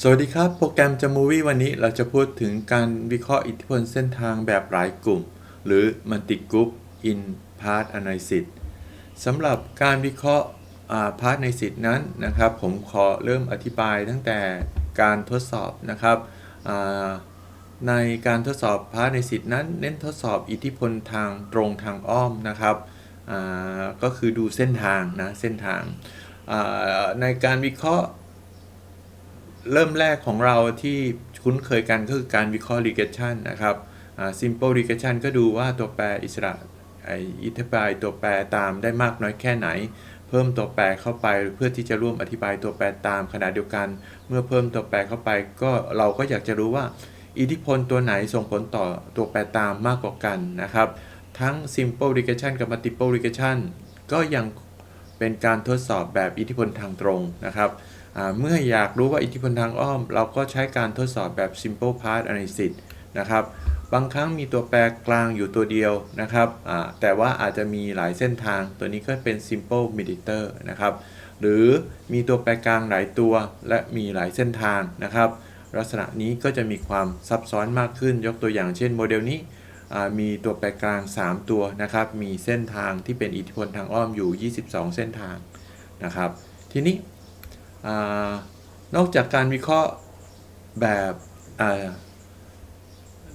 สวัสดีครับ โปรแกรมจมูวี่วันนี้เราจะพูดถึงการวิเคราะห์อิทธิพลเส้นทางแบบหลายกลุ่ม หรือ Multi Group in Part Analysis สำหรับการวิเคราะห์พาร์ทในสิทนั้นนะครับ ผมขอเริ่มอธิบายตั้งแต่การทดสอบนะครับอ่าในการทดสอบพาร์ทในสิทนั้น เน้นทดสอบอิทธิพลทางตรงทางอ้อมนะครับอ่าก็คือดูเส้นทางนะเส้นทางอ่าในการวิเคราะห์ เริ่มแรกของเราที่คุ้นเคยกันก็คือการวิเคราะห์ regression นะครับ simple regression ก็ดูว่าตัวแปรอิสระอิทธิบายตัวแปรตามได้มากน้อยแค่ไหน เพิ่มตัวแปรเข้าไปเพื่อที่จะร่วมอธิบายตัวแปรตามขณะเดียวกัน เมื่อเพิ่มตัวแปรเข้าไป ก็เราก็อยากจะรู้ว่า อิทธิพลตัวไหนส่งผลต่อตัวแปรตามมากกว่ากันนะครับ ทั้ง simple regression กับ multiple regression ก็ยังเป็นการทดสอบแบบอิทธิพลทางตรงนะครับ เมื่ออยากรู้ว่าอิทธิพลทางอ้อม เราก็ใช้การทดสอบแบบ simple path analysis นะครับ บางครั้งมีตัวแปรกลางอยู่ตัวเดียวนะครับแต่ว่าอาจจะมีหลายเส้นทาง ตัวนี้ก็เป็น simple mediator นะครับ หรือมีตัวแปรกลางหลายตัวและมีหลายเส้นทางนะครับ ลักษณะนี้ก็จะมีความซับซ้อนมากขึ้น ยกตัวอย่างเช่นโมเดลนี้มีตัวแปรกลาง 3 ตัวนะครับ มีเส้นทางที่เป็นอิทธิพลทางอ้อมอยู่ 22 เส้นทางนะครับ ทีนี้ นอกจากการวิเคราะห์แบบ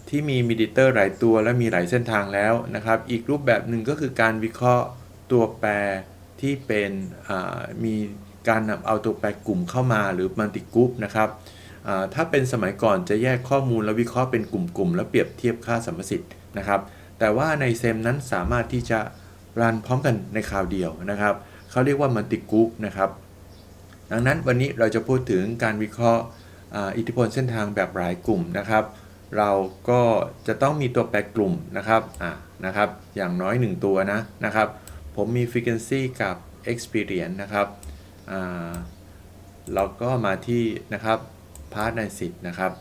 ที่มีมิดิเตอร์หลายตัวและมีหลายเส้นทางแล้วนะครับ อีกรูปแบบหนึ่งก็คือการวิเคราะห์ตัวแปรที่เป็นมีการนำเอาตัวแปรกลุ่มเข้ามาหรือมัลติกรุ๊ปนะครับถ้าเป็นสมัยก่อนจะแยกข้อมูลและวิเคราะห์เป็นกลุ่มๆ แล้วเปรียบเทียบค่าสัมประสิทธิ์นะครับ แต่ว่าในเซมนั้นสามารถที่จะรันพร้อมกันในคราวเดียวนะครับเขาเรียกว่ามัลติกรุ๊ปนะครับ ดังนั้นวันนี้เราจะพูดถึงการวิเคราะห์อิทธิพลเส้นทางแบบหลายกลุ่มนะครับ เราก็จะต้องมีตัวแปรกลุ่มนะครับนะครับ อย่างน้อย 1 ตัวนะนะครับ ผมมี frequency กับ experience นะครับเราก็มาที่นะครับ part a n a l y s i s นะครับ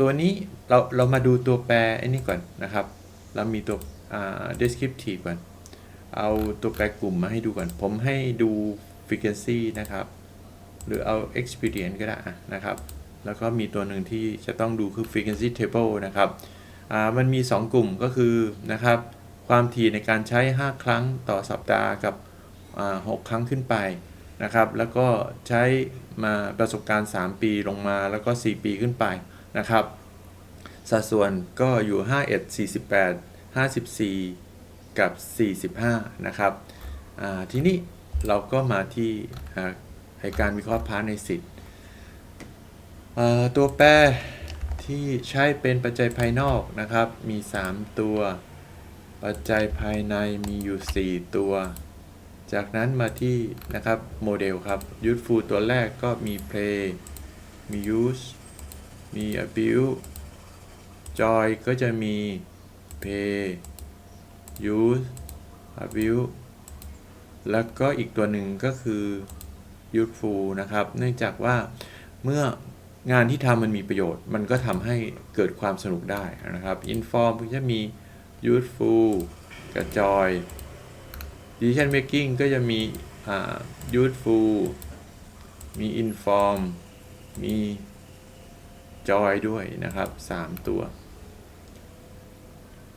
ตัวนี้เราเรามาดูตัวแปรไอ้นี่ก่อนนะครับ เรามีตัว descriptive ก่อน เอาตัวแปรกลุ่มมาให้ดูก่อน ผมให้ดู frequency นะครับ หรือเอา experience ก็ได้นะครับ แล้วก็มีตัวหนึ่งที่จะต้องดูคือ frequency table นะครับมันมี 2 กลุ่มก็คือนะครับ ความถี่ในการใช้ 5 ครั้งต่อสัปดาห์กับ 6 ครั้งขึ้นไปนะครับ แล้วก็ใช้มาประสบการณ์ 3 ปีลงมาแล้วก็ 4 ปีขึ้นไปนะครับ สัดส่วนก็อยู่ 51 48 54 กับ 45 นะครับทีนี้ เราก็มาที่การวิเคราะห์พาร์ทในสิทธิ์ตัวแปรที่ใช้เป็นปัจจัยภายนอกนะครับ มี 3 ตัว ปัจจัยภายในมีอยู่ 4 ตัว จากนั้นมาที่นะครับโมเดลครับ useful ตัวแรกก็มี play มี use มี abuse joy ก็จะมี pay use abuse แล้วก็อีกตัวหนึ่งก็คือ useful นะครับ เนื่องจากว่าเมื่องานที่ทำมันมีประโยชน์ มันก็ทำให้เกิดความสนุกได้นะครับ inform ก็จะมี useful กับ joy decision making ก็จะมี useful มี inform มี joy ด้วยนะครับ 3 ตัว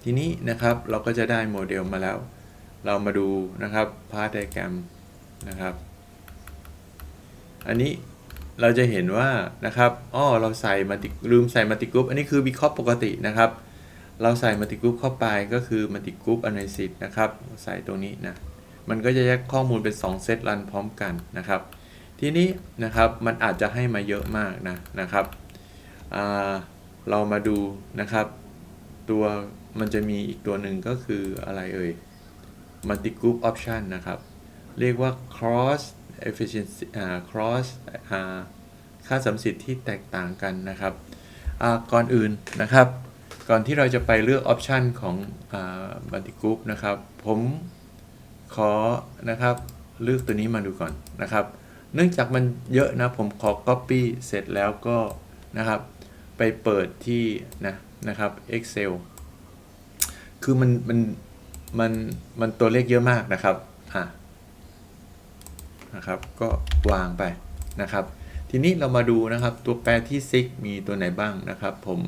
ทีนี้นะครับเราก็จะได้โมเดลมาแล้ว เรามาดูนะครับพาร์ทไดแกรมนะครับ อันนี้เราจะเห็นว่านะครับอ้อเราใส่มัลติลืมใส่มัลติกรุ๊ปอันนี้คือวิเคราะห์ปกตินะครับ เราใส่มัลติกรุ๊ปเข้าไปก็คือมัลติกรุ๊ปอนาลิซิสนะครับ ใส่ตรงนี้นะ มันก็จะแยกข้อมูลเป็น 2 เซตรันพร้อมกันนะครับ ทีนี้นะครับมันอาจจะให้มาเยอะมากนะนะครับ เรามาดูนะครับ ตัวมันจะมีอีกตัวหนึ่งก็คืออะไรเอ่ย multi group option นะครับ เรียกว่า cross efficiency cross ค่าสัมสิทธิ์ที่แตกต่างกันนะครับก่อนอื่นนะครับ ก่อนที่เราจะไปเลือกออปชันของ multi group นะครับ ผมขอนะครับเลือกตัวนี้มาดูก่อนนะครับ เนื่องจากมันเยอะนะ ผมขอ copy เสร็จแล้วก็นะครับ ไปเปิดที่นะนะครับ Excel คือมันมัน มันมันตัวเลขเยอะมากนะครับอะนะครับ ก็วางไปนะครับ ทีนี้เรามาดูนะครับตัวแปรที่ซิกมีตัวไหนบ้างนะครับ ผม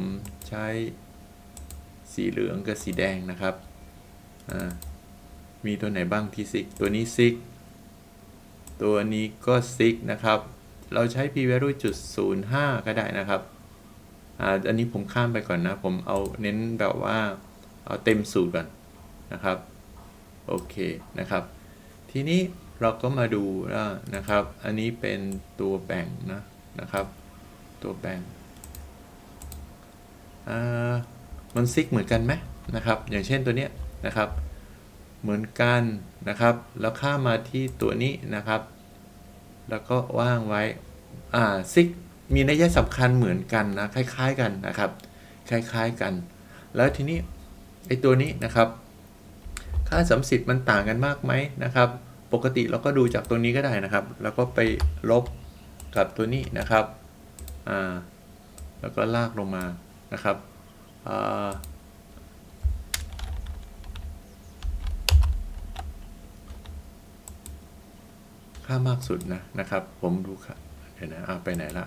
ใช้สีเหลืองกับสีแดงนะครับอ่ามีตัวไหนบ้างที่ซิกตัวนี้ซิกตัวนี้ก็ซิกนะครับ เราใช้ p value จุด05ก็ได้นะครับอ่าอันนี้ผมข้ามไปก่อนนะ ผมเอาเน้นแบบว่าเอาเต็มสูตรก่อน นะครับโอเคนะครับ ทีนี้เราก็มาดูนะครับ อันนี้เป็นตัวแบ่งนะนะครับ ตัวแบ่งมันซิกเหมือนกันไหมนะครับ อย่างเช่นตัวเนี้ยนะครับ เหมือนกันนะครับ แล้วข้ามาที่ตัวนี้นะครับ แล้วก็ว่างไว้อ่าซิกมีนัยสำคัญเหมือนกันนะคล้าย ๆ กันนะครับ คล้าย ๆกัน แล้วทีนี้ไอ้ตัวนี้นะครับ ค่าสัมสิทธิ์มันต่างกันมากไหมนะครับ ปกติเราก็ดูจากตัวนี้ก็ได้นะครับ แล้วก็ไปลบกับตัวนี้นะครับอ่าแล้วก็ลากลงมานะครับอ่าค่ามากสุดนะนะครับ ผมดูค่ะเดี๋ยวนะเอาไปไหนละ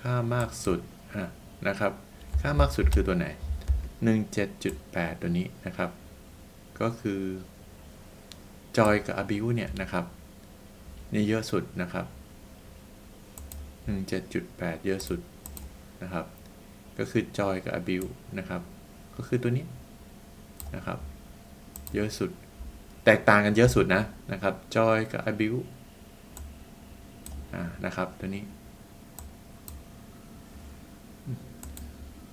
ค่ามากสุดอะนะครับ ค่ามากสุดคือตัวไหน 17.8 ตัวนี้นะครับ ก็คือจอยกับ abuse เนี่ยนะครับนี่เยอะสุดนะครับ 17.8 เยอะสุดนะครับ ก็คือจอยกับ abuse นะครับ ก็คือตัวนี้นะครับ เยอะสุด แตกต่างกันเยอะสุดนะนะครับจอยกับ abuse อ่านะครับตัวนี้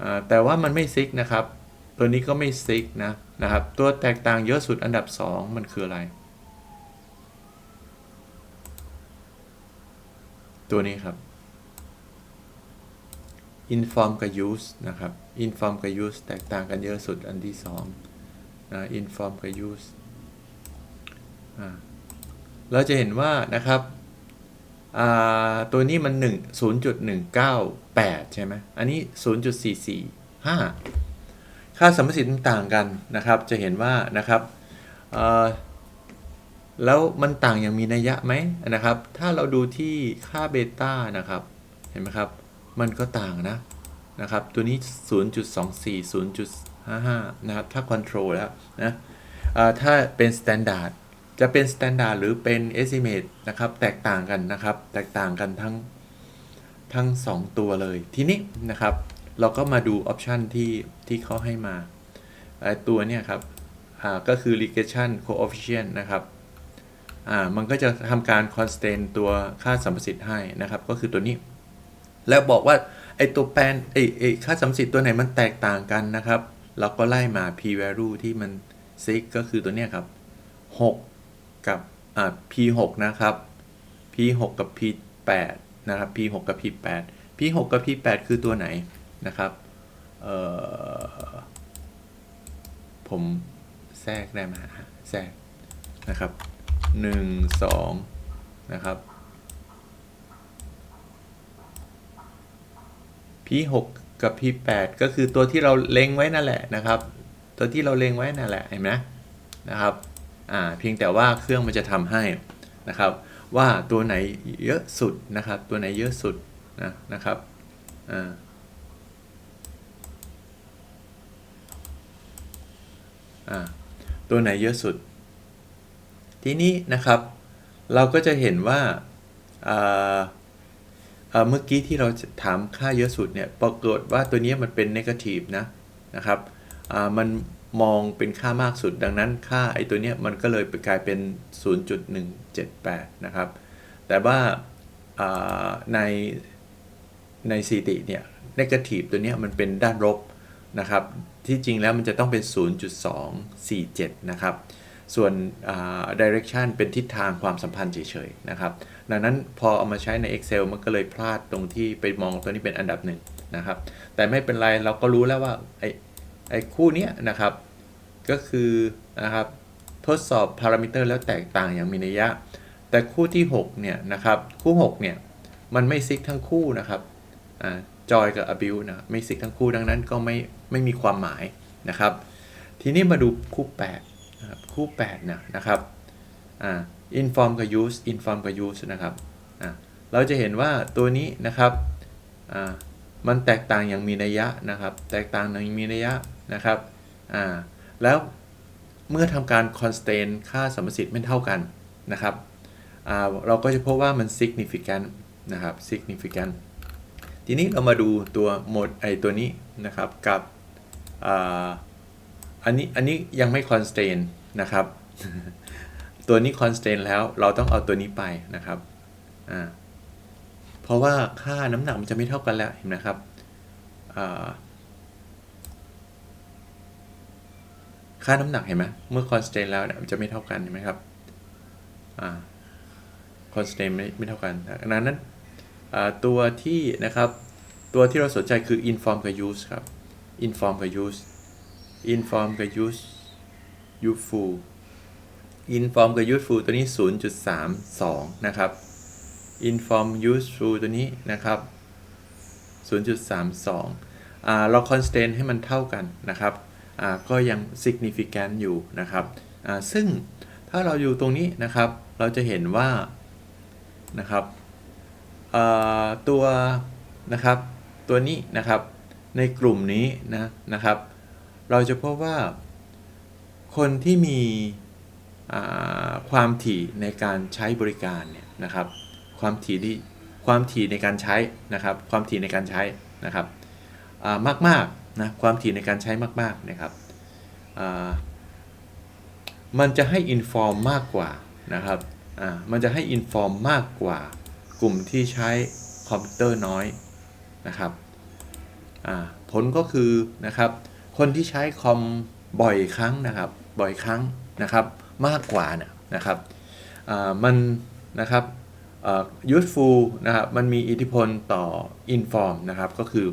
อ่าแต่ว่ามันไม่ซิกนะครับ ตัวนี้ก็ไม่ซิกนะนะครับ ตัวแตกต่างเยอะสุดอันดับ 2 มันคืออะไร ตัวนี้ครับ inform กับ use นะครับ inform กับ use แตกต่างกันเยอะสุดอันที่2นะ inform กับ use เราจะเห็นว่านะครับอ่าตัวนี้มัน 1 0.198 ใช่ไหมอันนี้ 0.445 ค่าสัมประสิทธิ์มันต่างกันนะครับ จะเห็นว่านะครับแล้วมันต่างอย่างมีนัยยะไหมนะครับ ถ้าเราดูที่ค่าเบต้านะครับ เห็นไหมครับ มันก็ต่างนะนะครับ ตัวนี้ 0.24 0.55 นะครับ ถ้า control แล้วนะถ้าเป็น standard จะเป็น standard หรือเป็น estimate นะครับ แตกต่างกันนะครับ แตกต่างกันทั้งทั้ง 2 ตัวเลย ทีนี้นะครับ เราก็มาดูออปชันที่ที่เขาให้มาไอตัวเนี่ยครับอ่าก็คือ regression coefficient นะครับอ่ามันก็จะทำการ constant ตัวค่าสัมประสิทธิ์ให้นะครับ ก็คือตัวนี้ แล้วบอกว่าไอตัวแปลนไอไอค่าสัมประสิทธิ์ตัวไหนมันแตกต่างกันนะครับ เราก็ไล่มา p value ที่มันซิกก็คือตัวเนี้ยครับ 6 กับอ่า p 6นะครับ p 6กับ p 8นะครับ p 6กับ p 8 p 6กับ p 8คือตัวไหน นะครับผมแทรกได้มฮะแทรกนะครับ 1 2 นะครับ p 6 กับ p 8 ก็คือตัวที่เราเล็งไว้นั่นแหละนะครับ ตัวที่เราเล็งไว้นั่นแหละเห็นไหมนะครับอ่าเพียงแต่ว่าเครื่องมันจะทำให้นะครับ ว่าตัวไหนเยอะสุดนะครับ ตัวไหนเยอะสุดนะนะครับอ่า อ่า ตัวไหนเยอะสุด ทีนี้นะครับ เราก็จะเห็นว่าเมื่อกี้ที่เราถามค่าเยอะสุดเนี่ยปรากฏว่าตัวนี้มันเป็น negative นะนะครับมันมองเป็นค่ามากสุดดังนั้นค่าไอ้ตัวเนี้ยมันก็เลยกลายเป็น 0.178 นะครับ แต่ว่าในในสถิติเนี่ย negative ตัวเนี้ยมันเป็นด้านลบ นะครับ ที่จริงแล้วมันจะต้องเป็น 0.247 นะครับ ส่วน direction เป็นทิศทางความสัมพันธ์เฉยๆ นะครับ ดังนั้นพอเอามาใช้ใน Excel มันก็เลยพลาดตรงที่ไปมองตัวนี้เป็นอันดับหนึ่งนะครับ แต่ไม่เป็นไรเราก็รู้แล้วว่า ไอ้ไอ้คู่นี้นะครับ ก็คือนะครับทดสอบพารามิเตอร์แล้วแตกต่างอย่างมีนัยยะ แต่คู่ที่ 6 เนี่ยนะครับ คู่ 6 เนี่ย มันไม่ซิกทั้งคู่นะครับ จอยกับอบิวนะไม่ซิกทั้งคู่ดังนั้นก็ไม่ไม่มีความหมายนะครับ ทีนี้มาดูคู่8นะครับคู่8นะนะครับอ่า inform กับ use inform กับ use นะครับอ่าเราจะเห็นว่าตัวนี้นะครับอ่ามันแตกต่างอย่างมีนัยยะนะครับ แตกต่างอย่างมีนัยยะนะครับอ่าแล้วเมื่อทำการ constrain ค่าสมสิทธิ์ไม่เท่ากันนะครับอ่าเราก็จะพบว่ามัน significant นะครับ significant ทีนี้เรามาดูตัวโหมดไอตัวนี้นะครับกับอ,อันนี้อันนี้ยังไม่ constrain นะครับ ตัวนี้ constrain แล้วเราต้องเอาตัวนี้ไปนะครับเพราะว่าค่าน้ำหนักมันจะไม่เท่ากันแล้วเห็นไหมครับค่าน้ำหนักเห็นไหมเมื่อ constrain แล้วเนี่ยมันจะไม่เท่ากันเห็นไหมครับอ่า constrain ไม่ไม่เท่ากันดังนั้น ตัวที่นะครับ ตัวที่เราสนใจคือ inform กับ use ครับ inform กับ use inform กับ use useful inform กับ useful ตัวนี้ 0.32 นะครับ inform useful ตัวนี้นะครับ 0.32อ่าเรา constrain ให้มันเท่ากันนะครับอ่าก็ยัง significant อยู่นะครับอ่าซึ่งถ้าเราอยู่ตรงนี้นะครับ เราจะเห็นว่านะครับ ตัวนะครับตัวนี้นะครับในกลุ่มนี้นะนะครับ เราจะพบว่า คนที่มีความถี่ในการใช้บริการเนี่ยนะครับ ความถี่ที่ความถี่ในการใช้นะครับ ความถี่ในการใช้นะครับมากมากนะความถี่ในการใช้มากๆนะครับมันจะให้อินฟอร์มมากกว่านะครับมันจะให้อินฟอร์มมากกว่า กลุ่มที่ใช้คอมพิวเตอร์น้อยนะครับผลก็คือนะครับ คนที่ใช้คอมบ่อยครั้งนะครับ บ่อยครั้งนะครับ มากกว่าเนี่ยนะครับมันนะครับ useful นะครับ มันมีอิทธิพลต่อ inform นะครับ ก็คือ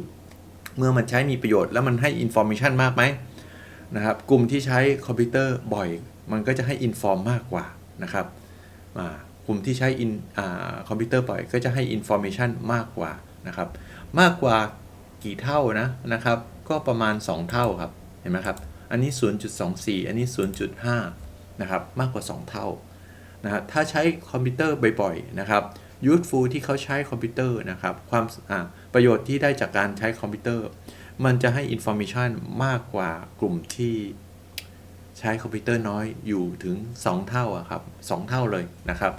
เมื่อมันใช้มีประโยชน์แล้วมันให้ information มากไหมนะครับ กลุ่มที่ใช้คอมพิวเตอร์บ่อย มันก็จะให้ inform มมากกว่านะครับ ลุ่มที่ใช้คอมพิวเตอร์บ่อยก็จะให้ information มากกว่านะครับ มากกว่ากี่เท่านะนะครับ ก็ประมาณ 2 เท่าครับ เห็นไหมครับ อันนี้ 0.24 อันนี้ 0.5 นะครับ มากกว่า 2 เท่านะครับถ้าใช้คอมพิวเตอร์บ่อยๆนะครับ useful ที่เขาใช้คอมพิวเตอร์นะครับ ความประโยชน์ที่ได้จากการใช้คอมพิวเตอร์ มันจะให้ information มากกว่ากลุ่มที่ใช้คอมพิวเตอร์น้อยอยู่ถึง 2 เท่าอะครับ 2 เท่าเลยนะครับ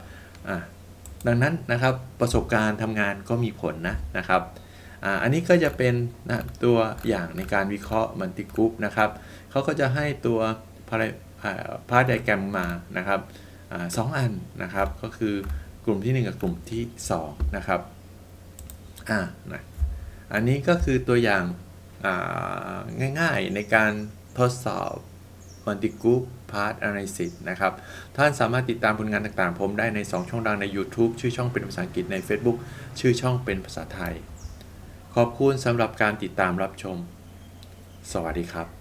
ดังนั้นนะครับประสบการณ์ทำงานก็มีผลนะนะครับออันนี้ก็จะเป็นนะตัวอย่างในการวิเคราะห์มัลติกรุ๊ปนะครับเขาก็จะให้ตัวพาร์ทไดแกรมมานะครับสองอันนะครับก็คือกลุ่มที่ 1 กับกลุ่มที่ 2 นะครับอ่านะอันนี้ก็คือตัวอย่างง่ายๆในการทดสอบ m o n t i g o o p Part Analysis นะครับ ท่านสามารถติดตามผลงานต่างๆ ผมได้ใน 2 ช่องดังใน YouTube ชื่อช่องเป็นภาษาอังกฤษใน Facebook ชื่อช่องเป็นภาษาไทย ขอบคุณสำหรับการติดตามรับชม สวัสดีครับ